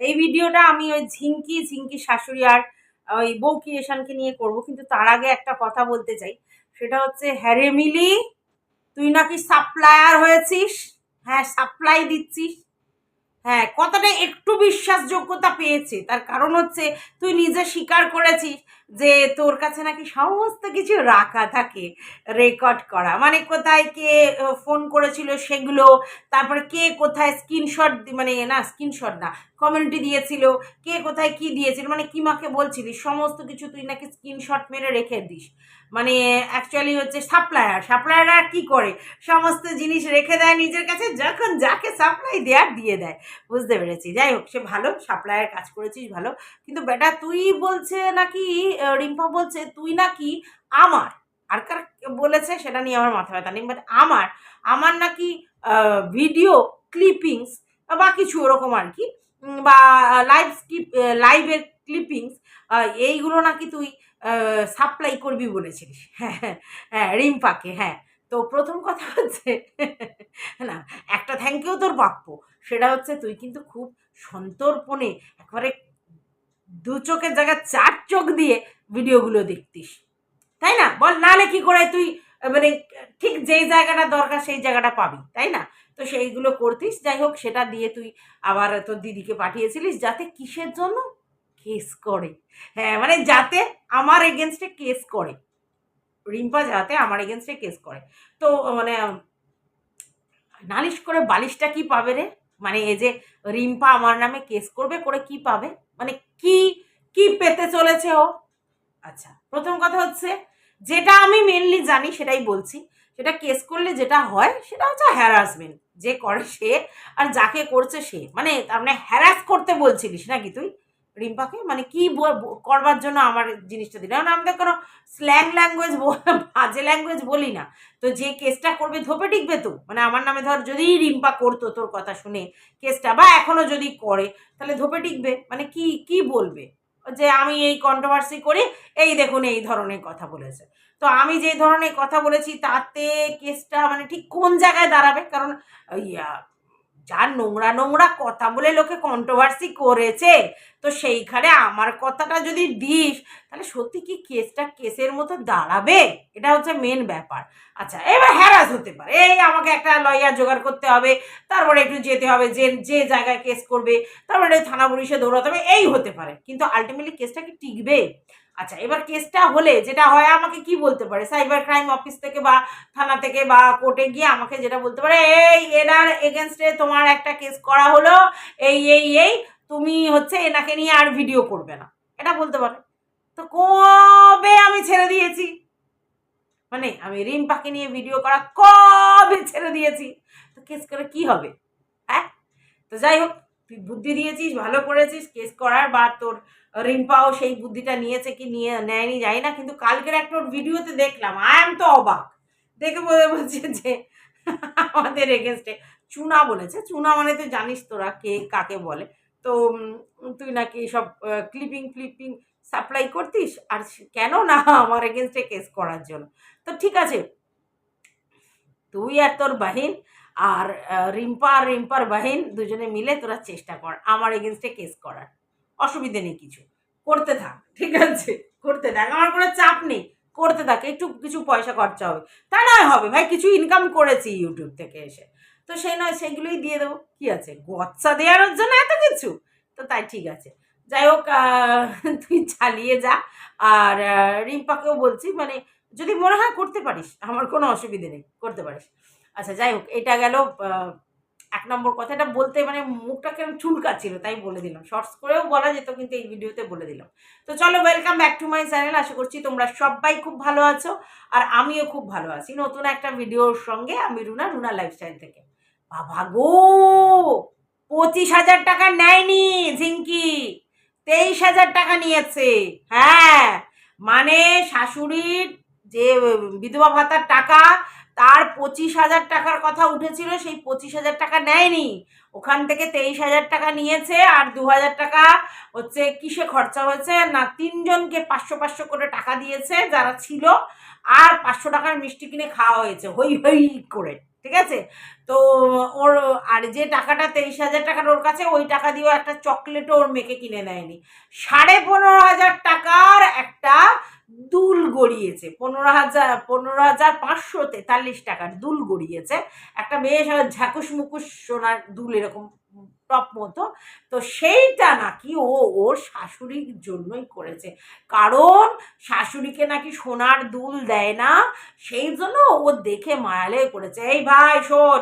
এই ভিডিওটা আমি ওই ঝিঙ্কি ঝিঙ্কি শাশুড়ি আর ওই বউ ক্রিয়েশনকে নিয়ে করব, কিন্তু তার আগে একটা কথা বলতে চাই। সেটা হচ্ছে, হ্যারে মিলি, তুই নাকি সাপ্লায়ার হয়েছিস? হ্যাঁ সাপ্লাই দিচ্ছিস হ্যাঁ কতটা একটু বিশ্বাসযোগ্যতা পেয়েছে। তার কারণ হচ্ছে, তুই নিজে স্বীকার করেছিস যে তোর কাছে নাকি সমস্ত কিছু রাখা থাকে রেকর্ড করা। মানে কোথায় কে ফোন করেছিল সেগুলো, তারপরে কে কোথায় স্ক্রিনশট মানে না স্ক্রিনশট না কমিউনিটি দিয়েছিল, কে কোথায় কি দিয়েছিল মানে কি মাকে বলছিলিস, সমস্ত কিছু তুই নাকি স্ক্রিনশট মেরে রেখে দিস। মানে অ্যাকচুয়ালি হচ্ছে সাপ্লায়ার সাপ্লায়াররা কি করে? সমস্ত জিনিস রেখে দেয় নিজের কাছে, যখন যাকে সাপ্লাই দেয়ার দিয়ে দেয়। বুঝতে পেরেছি। যাই হোক, সে ভালো সাপ্লায়ার কাজ করেছিস ভালো। কিন্তু বেটা তুই বলছে নাকি রিম্পা বলছে তুই নাকি আমার? আর কার বলেছে সেটা নিয়ে আমার মাথা ব্যথা নেই বাট আমার আমার নাকি ভিডিও ক্লিপিংস বা কিছু ওরকম আর কি বা লাইভ স্কিপ লাইভের ক্লিপিংস এইগুলো নাকি তুই সাপ্লাই করবি বলেছিলিস। হ্যাঁ হ্যাঁ, হ্যাঁ রিম্পাকে হ্যাঁ। তো প্রথম কথা হচ্ছে না একটা থ্যাংক ইউ তোর প্রাপ্য সেটা হচ্ছে তুই কিন্তু খুব সন্তর্পণে একবারে দু চোখের জায়গায় চার চোখ দিয়ে ভিডিওগুলো দেখতিস। তাই না? বল নালে কি করে তুই মানে ঠিক যেই জায়গাটা দরকার সেই জায়গাটা পাবি, তাই না? তো সেইগুলো করতিস। যাই হোক, সেটা দিয়ে তুই আবার তোর দিদিকে পাঠিয়েছিলিস যাতে কিসের জন্য? কেস করে। হ্যাঁ মানে যাতে আমার এগেনস্টে কেস করে। রিম্পা যাতে আমার এগেনস্টে কেস করে। তো মানে নালিশ করে বালিশটা কি পাবে রে? মানে এই যে রিম্পা আমার নামে কেস করবে, করে কি পাবে? মানে কি কি পেতে চলেছে ও? আচ্ছা প্রথম কথা হচ্ছে, যেটা আমি মেনলি জানি, সেটাই বলছি। সেটা কেস করলে যেটা হয়, সেটা হচ্ছে হ্যারাসমেন্ট যে করে সে আর যাকে করছে সে। মানে তার মানে হ্যারাস করতে বলছিলিস নাকি তুই? রিম্পাকে? মানে কি করবার জন্য আমার জিনিসটা দিল? কারণ আমি তো কোনো স্ল্যাং ল্যাঙ্গুয়েজ বাজে ল্যাঙ্গুয়েজ বলি না। তো যে কেসটা করবে ধোপে টিকবে তো? মানে আমার নামে ধর যদি রিম্পা করতো তোর কথা শুনে কেসটা, বা এখনও যদি করে, তাহলে ধোপে টিকবে? মানে কি কি বলবে? যে আমি এই কন্ট্রোভার্সি করি এই দেখুন, এই ধরনের কথা বলেছে। তো আমি যে ধরনের কথা বলেছি, তাতে কেসটা মানে ঠিক কোন জায়গায় দাঁড়াবে? কারণ ইয়া যা নোংরা নোংরা কথা বলে লোকে কন্ট্রোভার্সি করেছে, তো সেইখানে আমার কথাটা যদি দিস, তাহলে সত্যি কি কেসটা কেসের মতো দাঁড়াবে? এটা হচ্ছে মেন ব্যাপার। আচ্ছা এবার হ্যারাস হতে পারে। এই আমাকে একটা লয়ার জোগাড় করতে হবে, তারপরে একটু যেতে হবে, যে যে জায়গায় কেস করবে, তারপরে থানা পুলিশে দৌড়াতে হবে, এই হতে পারে। কিন্তু আলটিমেটলি কেসটা কি টিকবে? আচ্ছা এবার কেসটা হলে যেটা হয়, আমাকে কি বলতে পারে? সাইবার ক্রাইম অফিস থেকে বা থানা থেকে বা কোর্টে গিয়ে আমাকে যেটা বলতে পারে, এই এনার এগেনস্টে তোমার একটা কেস করা হলো, এই এই এই, তুমি হচ্ছে এনাকে নিয়ে আর ভিডিও করবে না। এটা বলতে পারে। তো কবে আমি ছেড়ে দিয়েছি? মানে আমি রিম্পাকে নিয়ে ভিডিও করা কবে ছেড়ে দিয়েছি? তো কেস করে কি হবে হ্যাঁ? তো যাই হোক তুই বুদ্ধি দিয়েছিস, ভালো করেছিস কেস করার বা তোর রিম্পাও সেই বুদ্ধিটা নিয়েছে কি নিয়ে নেয়নি জানি না, কিন্তু কালকের একটা ওর ভিডিওতে দেখলাম আই এম তো অবাক। দেখে বলে বলছে যে আমাদের এগেনস্টে চুনা বলেছে, চুনা মানে তুই জানিস তোরা কে কাকে বলে। তো তুই নাকি সব ক্লিপিং ফ্লিপিং সাপ্লাই করতিস? আর কেন না আমার এগেনস্টে কেস করার জন্য? তো ঠিক আছে, তুই আর তোর বাহিন আর রিম্পা আর রিম্পার বাহিন দুজনে মিলে তোরা চেষ্টা কর, আমার এগেনস্টে কেস করার। অসুবিধে নেই কিছু। করতে থাক, ঠিক আছে? করতে থাক, আমার কোনো চাপ নেই। করতে থাক, একটু কিছু পয়সা খরচা হবে। তা নয়, হবে ভাই, কিছু ইনকাম করেছি ইউটিউব থেকে এসে। তো সেই নয়, সেগুলোই দিয়ে দেবো। কি আছে? গচ্চা দেওয়ার জন্য এত কিছু? তো তাই ঠিক আছে। যাই হোক তুই চালিয়ে যা। আর রিম্পাকেও বলছি মানে যদি মনে হয় করতে পারিস, আমার কোনো অসুবিধে নেই, করতে পারিস। আচ্ছা যাই হোক, এটা গেল এক নম্বর কথাটা বলতে মানে মুখটা কেমন চুলকাচ্ছিল, তাই বলে দিলাম। শর্টস করেও বলা যেত, কিন্তু এই ভিডিওতে বলে দিলাম। তো চলো welcome back to my channel আশা করছি তোমরা সবাই খুব ভালো আছো, আর আমিও খুব ভালো আছি। নতুন একটা ভিডিওর সঙ্গে আমি রুনা রুনা লাইফস্টাইল থেকে। বাবা গো! পঁচিশ হাজার টাকা নেয়নি ঝিঙ্কি। তেইশ হাজার টাকা নিয়েছে। হ্যাঁ মানে শাশুড়ির যে বিধবা ভাতার টাকা তার পঁচিশ হাজার টাকার কথা উঠেছিল, সেই পঁচিশ হাজার টাকা নেয়নি। ওখান থেকে তেইশ হাজার টাকা নিয়েছে আর দু হাজার টাকা হচ্ছে কিসে খরচা হয়েছে? না, তিনজনকে পাঁচশো পাঁচশো করে টাকা দিয়েছে যারা ছিল আর পাঁচশো টাকার মিষ্টি কিনে খাওয়া হয়েছে, হই হই করে, ঠিক আছে? তো ওর, আর যে টাকাটা তেইশ হাজার টাকার ওর কাছে, ওই টাকা দিয়েও একটা চকলেটও ওর মেয়েকে কিনে নেয়নি। সাড়ে পনেরো হাজার টাকার একটা দুল গড়িয়েছে, পনেরো হাজার পনেরো হাজার পাঁচশো তেতাল্লিশ টাকার দুল গড়িয়েছে। একটা বেশ ঝাঁকুস মুকুস সোনার দুল এরকম টপ মতো, তো সেইটা নাকি ও, ওর শাশুড়ির জন্যই করেছে। কারণ শাশুড়িকে নাকি সোনার দুল দেয় না, সেই জন্য ও দেখে মায়ালে করেছে। এই ভাই শোন,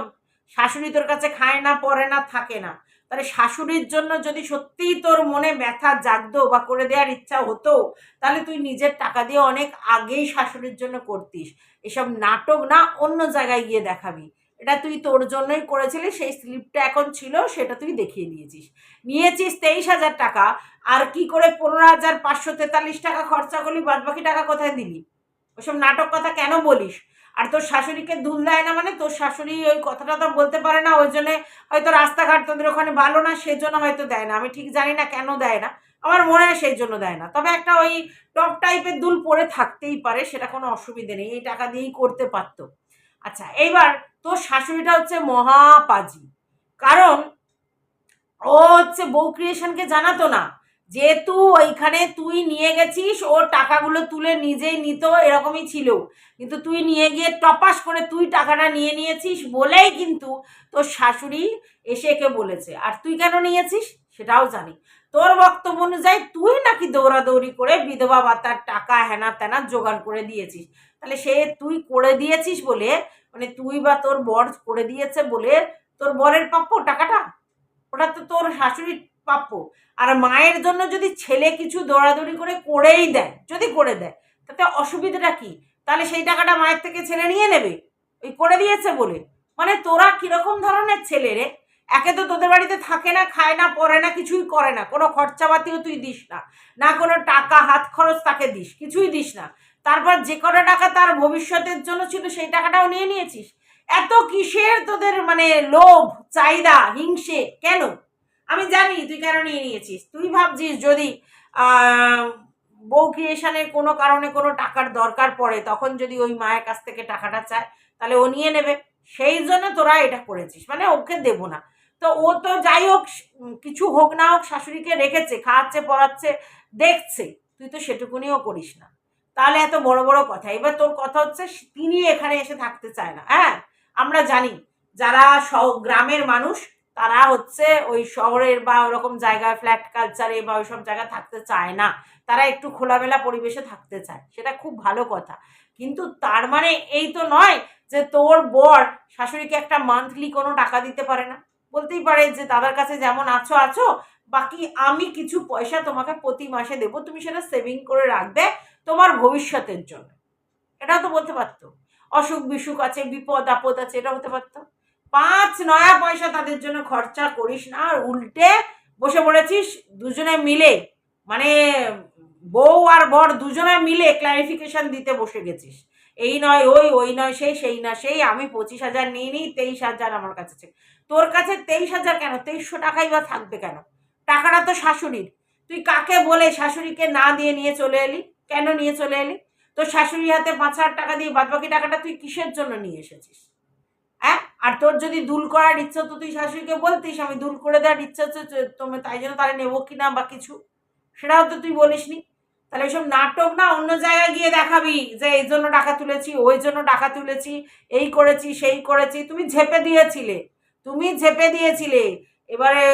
শাশুড়ি তোর কাছে খায় না, পরে না, থাকে না। তাহলে শাশুড়ির জন্য যদি সত্যিই তোর মনে ব্যথা জাগতো বা করে দেওয়ার ইচ্ছা হতো, তাহলে তুই নিজের টাকা দিয়ে অনেক আগেই শাশুড়ির জন্য করতিস। এসব নাটক না অন্য জায়গায় গিয়ে দেখাবি। এটা তুই তোর জন্যই করেছিলি, সেই স্লিপটা এখন ছিল, সেটা তুই দেখিয়ে নিয়েছিস নিয়েছিস তেইশ হাজার টাকা, আর কি করে পনেরো হাজার পাঁচশো তেতাল্লিশ টাকা খরচা করলি, বাদবাকি টাকা কোথায় দিলি? ওসব নাটক কথা কেন বলিস? আর তোর শাশুড়িকে দুল দেয় না মানে তোর শাশুড়ি ওই কথাটা তো বলতে পারে না, ওই জন্যে হয়তো রাস্তাঘাট তোদের ওখানে ভালো না সেজন্য হয়তো দেয় না। আমি ঠিক জানি না কেন দেয় না। আমার মনে হয় সেই জন্য দেয় না। তবে একটা ওই টপ টাইপের দুল পরে থাকতেই পারে, সেটা কোনো অসুবিধে নেই। এই টাকা দিয়েই করতে পারতো। আচ্ছা এইবার তোর শাশুড়িটা হচ্ছে মহাপাজি। কারণ ও হচ্ছে বউ ক্রিয়েশনকে জানাতো না। যেহেতু ওইখানে তুই নিয়ে গেছিস, ওর টাকাগুলো তুলে নিজেই নিত, এরকমই ছিল। কিন্তু তুই নিয়ে গিয়ে টপাস করে তুই টাকাটা নিয়ে নিয়েছিস বলেই কিন্তু তোর শাশুড়ি এসে একে বলেছে। আর তুই কেন নিয়েছিস সেটাও জানি। তোর বক্তব্য অনুযায়ী তুই নাকি দৌড়াদৌড়ি করে বিধবা ভাতার টাকা হেনা তেনা জোগাড় করে দিয়েছিস। তাহলে সে তুই করে দিয়েছিস বলে মানে তুই বা তোর বর করে দিয়েছে বলে তোর বরের প্রাপ্য টাকাটা? ওটা তো তোর শাশুড়ির প্রাপ্য আর মায়ের জন্য যদি ছেলে কিছু দৌড়াদৌড়ি করে করেই দেয়, যদি করে দেয়, তাতে অসুবিধাটা কি? তাহলে সেই টাকাটা মায়ের থেকে ছেলে নিয়ে নেবে? ওই করে দিয়েছে বলে। মানে তোরা কীরকম ধরনের ছেলে রে? একে তো তোদের বাড়িতে থাকে না, খায় না পরে না, কিছুই করে না। কোনো খরচাপাতিও তুই দিস না। না কোনো টাকা, হাত খরচ তাকে দিস, কিছুই দিস না। তারপর যে কটা টাকা তার ভবিষ্যতের জন্য ছিল সেই টাকাটাও নিয়ে নিয়েছিস। এত কিসের তোদের মানে লোভ, চাহিদা, হিংসে? কেন? আমি জানি তুই কেন নিয়ে নিয়েছিস? তুই ভাবছিস যদি বউ ক্রিয়েশনের কোনো কারণে কোনো টাকার দরকার পড়ে, তখন যদি ওই মায়ের কাছ থেকে টাকাটা চায়, তাহলে ও নিয়ে নেবে। সেই জন্য তোরা এটা করেছিস। মানে ওকে দেবো না। তো ও তো যাই হোক, কিছু হোক না হোক, শাশুড়িকে রেখেছে, খাওয়াচ্ছে, পড়াচ্ছে, দেখছে। তুই তো সেটুকুনিও করিস না। তাহলে এত বড় বড় কথা। এবার তোর কথা হচ্ছে, তিনি এখানে এসে থাকতে চায় না। হ্যাঁ? আমরা জানি, যারা গ্রামের মানুষ তারা হচ্ছে ওই শহরের বা ওরকম জায়গায় ফ্ল্যাট কালচারে বা ওইসব জায়গায় থাকতে চায় না। তারা একটু খোলামেলা পরিবেশে থাকতে চায়। সেটা খুব ভালো কথা। কিন্তু তার মানে এই তো নয় যে তোর বর শাশুড়িকে একটা মান্থলি কোনো টাকা দিতে পারে না। বলতেই পারে যে, দাদার কাছে যেমন আছো আছো, বাকি আমি কিছু পয়সা তোমাকে প্রতি মাসে দেবো। তুমি সেটা সেভিং করে রাখবে তোমার ভবিষ্যতের জন্য। এটাও তো বলতে পারতো। অসুখ বিসুখ আছে বিপদ আপদ আছে, এটা হতে পারতো। পাঁচ নয়া পয়সা তাদের জন্য খরচা করিস না, আর উল্টে বসে পড়েছিস দুজনে মিলে। মানে বউ আর বর দুজনে মিলে ক্লারিফিকেশন দিতে বসে গেছিস। এই নয় ওই ওই নয় সেই সেই না সেই, আমি পঁচিশ হাজার নিয়ে নিই, তেইশ হাজার আমার কাছে। তোর কাছে তেইশ হাজার কেন? তেইশশো টাকাই বা থাকবে কেন? টাকাটা তো শাশুড়ির। তুই কাকে বলে শাশুড়িকে না দিয়ে নিয়ে চলে এলি? কেন নিয়ে চলে এলি? তোর শাশুড়ি হাতে পাঁচ হাজার টাকা দিয়ে বাদবাকি টাকাটা তুই কিসের জন্য নিয়ে এসেছিস? হ্যাঁ? আর তোর যদি দুল করার ইচ্ছা তো তুই শাশুড়িকে বলতিস, আমি দুল করে দেওয়ার ইচ্ছা হচ্ছে তোমার তুমি তাই জন্য তাহলে নেব কিনা বা কিছু। সেটাও তো তুই বলিসনি। তাহলে ওইসব নাটক না, অন্য জায়গায় গিয়ে দেখাবি যে এই জন্য টাকা তুলেছি, ওই জন্য টাকা তুলেছি, এই করেছি, সেই করেছি। তুমি ঝেপে দিয়েছিলে। তুমি ঝেপে দিয়েছিলে। এবারে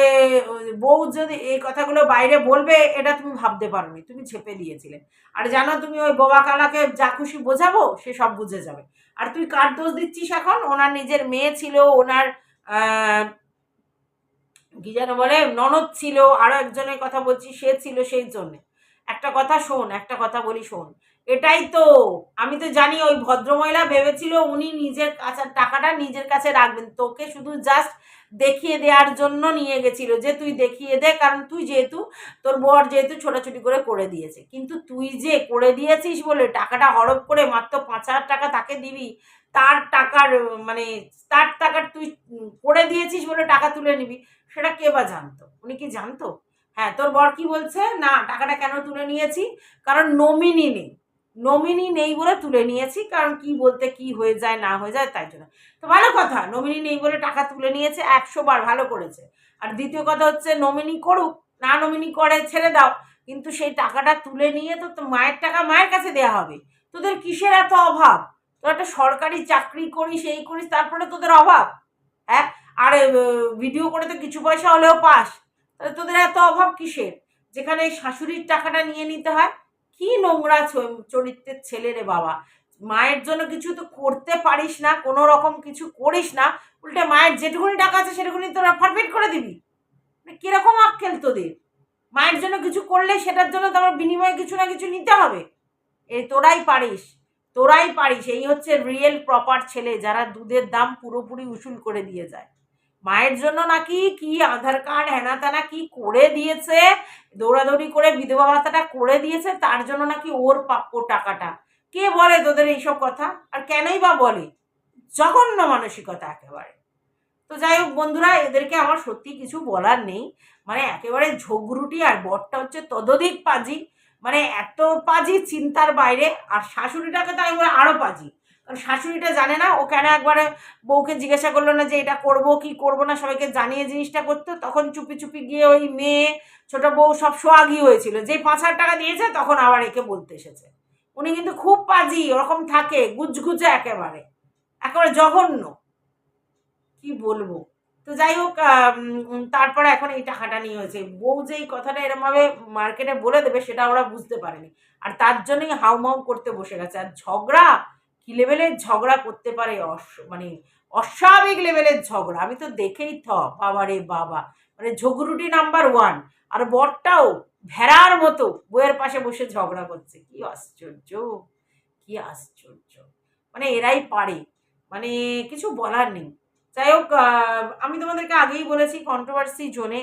বউ যদি এই কথাগুলো বাইরে বলবে, এটা তুমি ভাবতে পারোনি, তুমি ছেপে দিয়েছিলে। আর জানো তুমি ওই বোবা কালাকে যা খুশি বোঝাবো, সে সব বুঝে যাবে। আর তুই কার দোষ দিচ্ছিস এখন? ওনার নিজের মেয়ে ছিল, ওনার কি যেন বলে, ননদ ছিল, আরও একজনের কথা বলছি, সে ছিল সেই জন্যে। একটা কথা শোন, একটা কথা বলি শোন। এটাই তো। আমি তো জানি ওই ভদ্রমহিলা ভেবেছিল উনি নিজের কাছে টাকাটা নিজের কাছে রাখবেন। তোকে শুধু জাস্ট দেখিয়ে দেওয়ার জন্য নিয়ে গেছিল যে তুই দেখিয়ে দে, কারণ তুই যেহেতু, তোর বর যেহেতু ছোটাছুটি করে করে দিয়েছে। কিন্তু তুই যে করে দিয়েছিস বলে টাকাটা হরপ করে মাত্র পাঁচ হাজার টাকা তাকে দিবি, তার টাকার মানে তার টাকার তুই করে দিয়েছিস বলে টাকা তুলে নিবি, সেটা কে বা জানতো? উনি কি জানতো? হ্যাঁ তোর বর কি বলছে? না, টাকাটা কেন তুলে নিয়েছি? কারণ নমিনি নেই। নমিনি নেই বলে তুলে নিয়েছি, কারণ কি বলতে কি হয়ে যায়, না হয়ে যায় তাই জন্য। তো ভালো কথা, নমিনি নেই বলে টাকা তুলে নিয়েছে, একশো বার ভালো করেছে। আর দ্বিতীয় কথা হচ্ছে, নমিনি করুক, না নমিনি করে ছেড়ে দাও, কিন্তু সেই টাকাটা তুলে নিয়ে তো মায়ের টাকা মায়ের কাছে দেওয়া হবে। তোদের কিসের এত অভাব? তোর একটা সরকারি চাকরি করিস, এই করিস, তারপরে তোদের অভাব হ্যাঁ? আর ভিডিও করে তো কিছু পয়সা হলেও পাস। তাহলে তোদের এত অভাব কিসের? যেখানে শাশুড়ির টাকাটা নিয়ে নিতে হয় কি নোংরা চরিত্রের ছেলে রে বাবা। মায়ের জন্য কিছু তো করতে পারিস না, কোনো রকম কিছু করিস না। উল্টে মায়ের যেটুকুনি টাকা আছে সেটুকুনি তোরা ফরফেট করে দিবি। মানে কীরকম আক্কেল তোদের? মায়ের জন্য কিছু করলে সেটার জন্য তোমার বিনিময়ে কিছু না কিছু নিতে হবে। এই তোরাই পারিস তোরাই পারিস। এই হচ্ছে রিয়েল প্রপার ছেলে যারা দুধের দাম পুরোপুরি উসুল করে দিয়ে যায়। মায়ের জন্য নাকি কি আধার কার্ড, হেনা তেনা কি করে দিয়েছে, দৌড়াদৌড়ি করে বিধবা ভাতাটা করে দিয়েছে, তার জন্য নাকি ওর প্রাপ্য টাকাটা? কে বলে তোদের এইসব কথা? আর কেনই বা বলে? জঘন্য মানসিকতা একেবারে। তো যাই হোক বন্ধুরা, এদেরকে আমার সত্যি কিছু বলার নেই। মানে একেবারে ঝগড়ুটি আর বরটা হচ্ছে তদধিক পাজি। মানে এত পাজি চিন্তার বাইরে, আর শাশুড়িটাকে তো আমি বলি আরও পাজি। কারণ শাশুড়িটা জানে না, ও কেন একবারে বউকে জিজ্ঞাসা করল না যে এটা করব, কি করব না, সবাইকে জানিয়ে জিনিসটা করতো, তখন চুপি চুপি গিয়ে ওই মেয়ে, ছোট বউ সব সোয়াগি হয়েছিল। যে পাঁচ হাজার টাকা দিয়েছে, তখন আবার একে বলতে এসেছে। উনি কিন্তু খুব পাজি, ওরকম থাকে, গুজগুজে একেবারে একেবারে জঘন্য। কি বলব? তো যাই হোক তারপরে এখন এই টাকাটা নিয়ে হয়েছে। বউ যে এই কথাটা এরমভাবে মার্কেটে বলে দেবে, সেটা ওরা বুঝতে পারেনি। আর তার জন্যই হাউমাউ করতে বসে গেছে। আর ঝগড়া কি লেভেলের ঝগড়া করতে পারে অস মানে অস্বাভাবিক লেভেলের ঝগড়া? আমি তো দেখেই থ বাবা রে বাবা। মানে ঝগড়ুটি নাম্বার ওয়ান আর বরটাও ভেড়ার মতো বইয়ের পাশে বসে ঝগড়া করছে। কি আশ্চর্য কি আশ্চর্য। মানে এরাই পারে। মানে কিছু বলার নেই। যাই হোক আমি তোমাদেরকে আগেই বলেছি কন্ট্রোভার্সি জোনে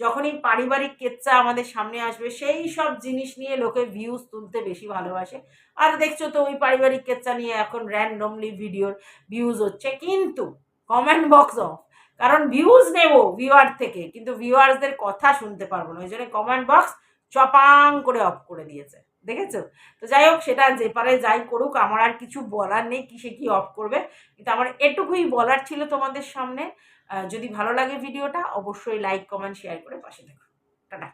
যখনই পারিবারিক কেচ্চা আমাদের সামনে আসবে, সেই সব জিনিস নিয়ে লোকে ভিউজ তুলতে বেশি ভালোবাসে। আর দেখছ তো, ওই পারিবারিক কেচ্চা নিয়ে এখন র্যান্ডমলি ভিডিওর ভিউজ হচ্ছে। কিন্তু কমেন্ট বক্স অফ কারণ ভিউজ নেব ভিউয়ার থেকে, কিন্তু ভিউয়ার্সদের কথা শুনতে পারব না। ওই জন্য কমেন্ট বক্স চপাং করে অফ করে দিয়েছে। দেখেছ? তো যাই হোক, সেটা যে পারে যাই করুক, আমার আর কিছু বলার নেই, কিসে কি অফ করবে। কিন্তু আমার এটুকুই বলার ছিল তোমাদের সামনে। যদি ভালো লাগে ভিডিওটা অবশ্যই লাইক কমেন্ট শেয়ার করে পাশে দেখো টাটা।